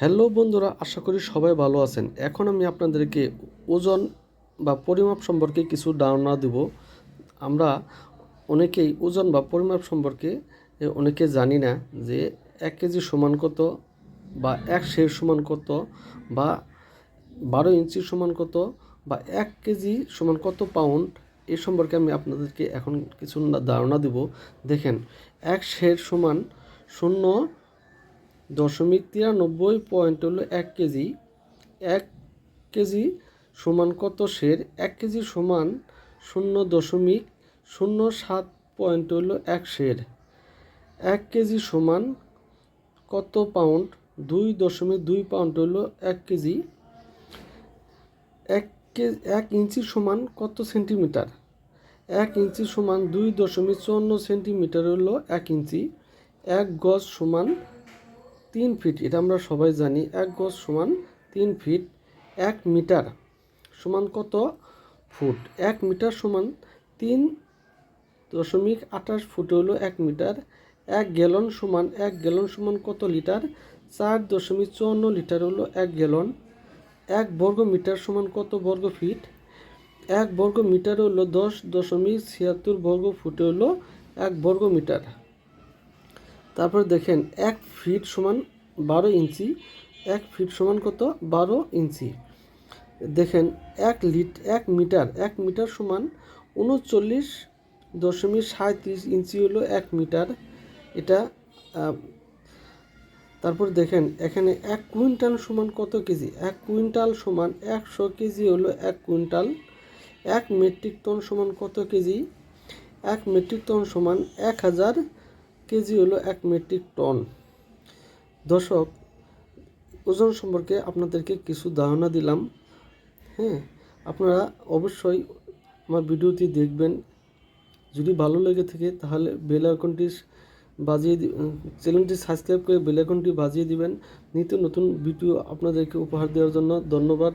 Hello বন্ধুরা, আশা করি সবাই ভালো আছেন। এখন আমি আপনাদেরকে ওজন বা পরিমাপ সম্পর্কে কিছু ধারণা দেব। আমরা অনেকেই ওজন বা পরিমাপ সম্পর্কে অনেকে জানি না যে এক কেজি সমান কত বা এক শের সমান কত বা বারো ইঞ্চি সমান কত বা এক কেজি সমান কত পাউন্ড, এ সম্পর্কে আমি আপনাদেরকে এখন কিছু ধারণা দেব। দেখেন, এক শের সমান শূন্য দশমিক তিরানব্বই পয়েন্ট হলো এক কেজি। এক কেজি সমান কত শের এক কেজি সমান শূন্য দশমিক শূন্য সাত পয়েন্ট হলো এক শের এক কেজি সমান কত পাউন্ড? দুই দশমিক দুই পাউন্ড হলো এক কেজি। এক কেজি এক ইঞ্চি সমান কত সেন্টিমিটার? এক ইঞ্চি সমান দুই দশমিক চুয়ান্ন সেন্টিমিটার হলো এক ইঞ্চি। এক গজ সমান তিন ফিট, এটা আমরা সবাই জানি, এক গজ সমান তিন ফিট, এক মিটার সমান কত ফুট? এক মিটার সমান তিন দশমিক আঠাশ ফুট হলো এক মিটার। এক গ্যালন সমান, এক গ্যালন সমান কত লিটার? চার দশমিক চুয়ান্ন লিটার হলো এক গ্যালন। এক বর্গ মিটার সমান কত বর্গ ফিট? এক বর্গ মিটার হলো দশ দশমিক ছিয়াত্তর বর্গ ফুট হলো এক বর্গ মিটার। তারপর দেখেন এক ফিট সমান বারো ইঞ্চি, এক ফিট সমান কত? বারো ইঞ্চি। দেখেন এক লিট, এক মিটার এক মিটার সমান উনচল্লিশ দশমিক সাঁত্রিশ ইঞ্চি হলো এক মিটার। এটা তারপর দেখেন এখানে এক কুইন্টাল সমান কত কেজি? এক কুইন্টাল সমান একশো কেজি হলো এক কুইন্টাল। এক মেট্রিক টন সমান কত কেজি? এক মেট্রিক টন সমান এক হাজার কেজি হলো এক মেট্রিক টন। দর্শক, ওজন সম্পর্কে আপনাদেরকে কিছু ধারণা দিলাম। হ্যাঁ আপনারা অবশ্যই আমার ভিডিওটি দেখবেন। যদি ভালো লেগে থাকে তাহলে বেল আইকনটি বাজিয়ে চ্যানেলটি সাবস্ক্রাইব করে বেল আইকনটি বাজিয়ে দিবেন। নিত্য নতুন ভিডিও আপনাদেরকে উপহার দেওয়ার জন্য ধন্যবাদ।